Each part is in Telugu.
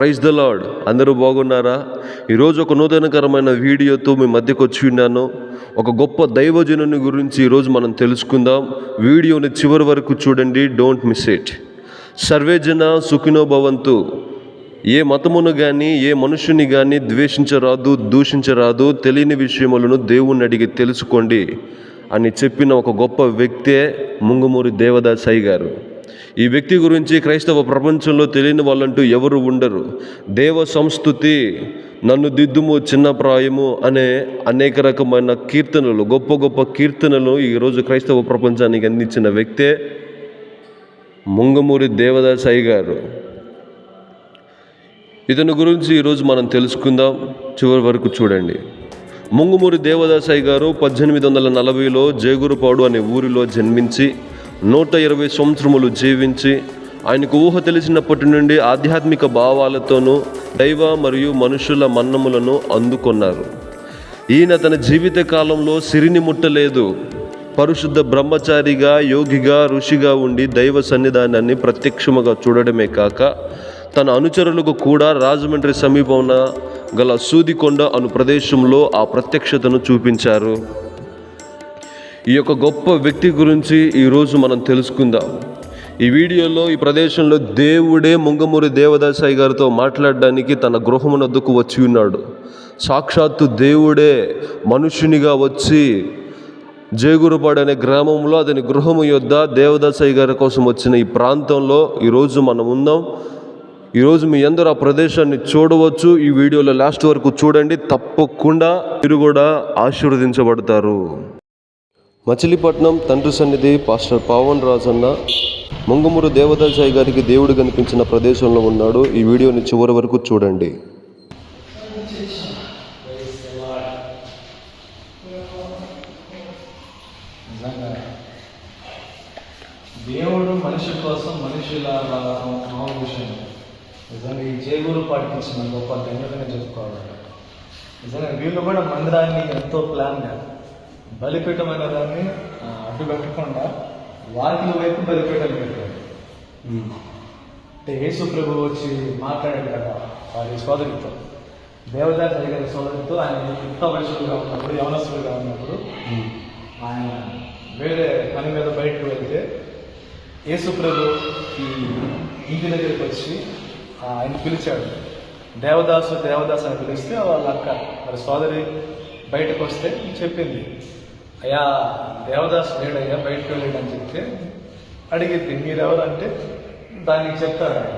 ప్రైజ్ ద లాడ్ అందరూ బాగున్నారా? ఈరోజు ఒక నూతనకరమైన వీడియోతో మీ మధ్యకు వచ్చి ఉన్నాను. ఒక గొప్ప దైవజనుని గురించి ఈరోజు మనం తెలుసుకుందాం. వీడియోని చివరి వరకు చూడండి. డోంట్ మిస్ ఇట్ సర్వేజన సుఖినో భవంతు. ఏ మతమును కానీ ఏ మనుషుని కానీ ద్వేషించరాదు దూషించరాదు. తెలియని విషయములను దేవుణ్ణి అడిగి తెలుసుకోండి. అని చెప్పిన ఒక గొప్ప వ్యక్తే ముంగుమూరి దేవదాసాయి గారు. ఈ వ్యక్తి గురించి క్రైస్తవ ప్రపంచంలో తెలియని వాళ్ళంటూ ఎవరు ఉండరు. దేవ సంస్థుతి నన్ను దిద్దుము చిన్న ప్రాయము అనే అనేక రకమైన కీర్తనలు గొప్ప గొప్ప కీర్తనలు ఈరోజు క్రైస్తవ ప్రపంచానికి అందించిన వ్యక్తే ముంగమూరి దేవదాసాయి గారు. ఇతని గురించి ఈరోజు మనం తెలుసుకుందాం. చివరి వరకు చూడండి. ముంగుమూరి దేవదాసాయి గారు పద్దెనిమిది వందల నలభైలో జేగురుపాడు అనే ఊరిలో జన్మించి నూట ఇరవై సంవత్సరములు జీవించి ఆయనకు ఊహ తెలిసినప్పటి నుండి ఆధ్యాత్మిక భావాలతోనూ దైవ మరియు మనుషుల మన్నములను అందుకున్నారు. ఈయన తన జీవిత కాలంలో సిరిని ముట్టలేదు. పరిశుద్ధ బ్రహ్మచారిగా యోగిగా ఋషిగా ఉండి దైవ సన్నిధానాన్ని ప్రత్యక్షముగా చూడడమే కాక తన అనుచరులకు కూడా రాజమండ్రి సమీపమున గల సూదికొండ అను ప్రదేశంలో ఆ ప్రత్యక్షతను చూపించారు. ఈ యొక్క గొప్ప వ్యక్తి గురించి ఈరోజు మనం తెలుసుకుందాం. ఈ వీడియోలో ఈ ప్రదేశంలో దేవుడే ముంగమూరి దేవదాసాయి గారితో మాట్లాడడానికి తన గృహమునద్దుకు వచ్చి ఉన్నాడు. సాక్షాత్తు దేవుడే మనుషునిగా వచ్చి జేగురుపాడు అనే గ్రామంలో అతని గృహము యొద్ద దేవదాసాయి గారి కోసం వచ్చిన ఈ ప్రాంతంలో ఈరోజు మనం ఉందాం. ఈరోజు మీ అందరూ ఆ ప్రదేశాన్ని చూడవచ్చు. ఈ వీడియోలో లాస్ట్ వరకు చూడండి. తప్పకుండా మీరు కూడా ఆశీర్వదించబడతారు. మచిలీపట్నం తండ్రి సన్నిధి పాస్టర్ పావన్ రాజన్న ముంగుమూరు దేవదాసాయి గారికి దేవుడు కనిపించిన ప్రదేశంలో ఉన్నాడు. ఈ వీడియోని చివరి వరకు చూడండి. దేవుడు మనిషి కోసం మనుషుల రావడం మామూలు విషయం. నిజంగా ఈ జేగూరు పాటించిన గొప్ప ధన్యతగా చెప్పుకోవాలి. నిజంగా వీళ్ళు కూడా మందిరాన్ని ఎంతో ప్లాన్గా బలిపీఠమైన దాన్ని ఆ, అడ్డు పెట్టకుండా వాకిల వైపు బలిపీఠం పెట్టారు. అంటే యేసు ప్రభు వచ్చి మాట్లాడాడు కదా వారి సోదరితో. దేవదాస్ గారి సోదరితో ఆయన యుక్త వయసులుగా ఉన్నప్పుడు యవనస్తులుగా ఉన్నప్పుడు ఆయన వేరే పని మీద బయటకు వెళ్తే యేసు ప్రభు ఈ ఇంటి దగ్గరికి వచ్చి ఆయన పిలిచాడు. దేవదాసు దేవదాసు అని పిలిస్తే వాళ్ళ అక్క మరి సోదరి బయటకు వస్తే చెప్పింది. అయ్యా దేవదాసు లేడయ్యా బయటకు వెళ్ళాడని చెప్తే అడిగిద్ది మీరెవరంటే? దానికి చెప్తాడు ఆయన.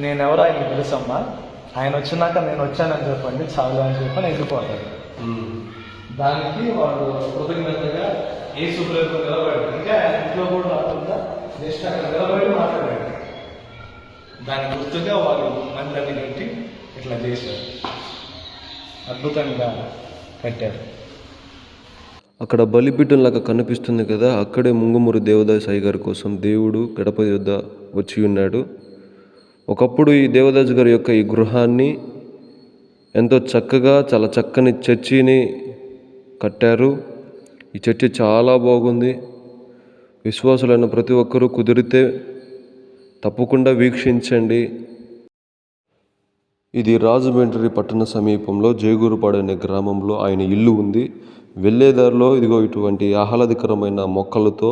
నేనెవరు? ఆయనకి తెలుసమ్మా. ఆయన వచ్చినాక నేను వచ్చానని చెప్పండి చాలు అని చెప్పని వెళ్ళిపోతాడు దానికి వాడు కృతజ్ఞతగా ఏ సుప్రీంకు నిలబడి అంటే ఆయన ఇంట్లో కూడా రాకుండా జస్ట్ అక్కడ నిలబడి మాట్లాడాడు. దాని గుర్తుగా వాళ్ళు మందిని కట్టి ఇట్లా చేశారు అద్భుతంగా కట్టారు అక్కడ బలిపీఠంలాగా కనిపిస్తుంది కదా అక్కడే ముంగుమూరు దేవదాయ సాయి గారి కోసం దేవుడు గడప యొద్ద వచ్చి ఉన్నాడు. ఒకప్పుడు ఈ దేవదాస్ గారి యొక్క ఈ గృహాన్ని ఎంతో చక్కగా చాలా చక్కని చర్చిని కట్టారు. ఈ చర్చి చాలా బాగుంది. విశ్వాసులైన ప్రతి ఒక్కరూ కుదిరితే తప్పకుండా వీక్షించండి. ఇది రాజమండ్రి పట్టణ సమీపంలో జేగూరుపాడు అనే గ్రామంలో ఆయన ఇల్లు ఉంది. వెళ్ళేదారిలో ఇదిగో ఇటువంటి ఆహ్లాదకరమైన మొక్కలతో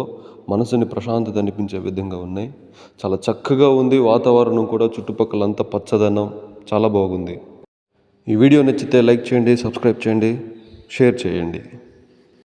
మనసుని ప్రశాంతత అనిపించే విధంగా ఉన్నాయి. చాలా చక్కగా ఉంది వాతావరణం కూడా చుట్టుపక్కలంతా పచ్చదనం. చాలా బాగుంది. ఈ వీడియో నచ్చితే లైక్ చేయండి సబ్స్క్రైబ్ చేయండి షేర్ చేయండి.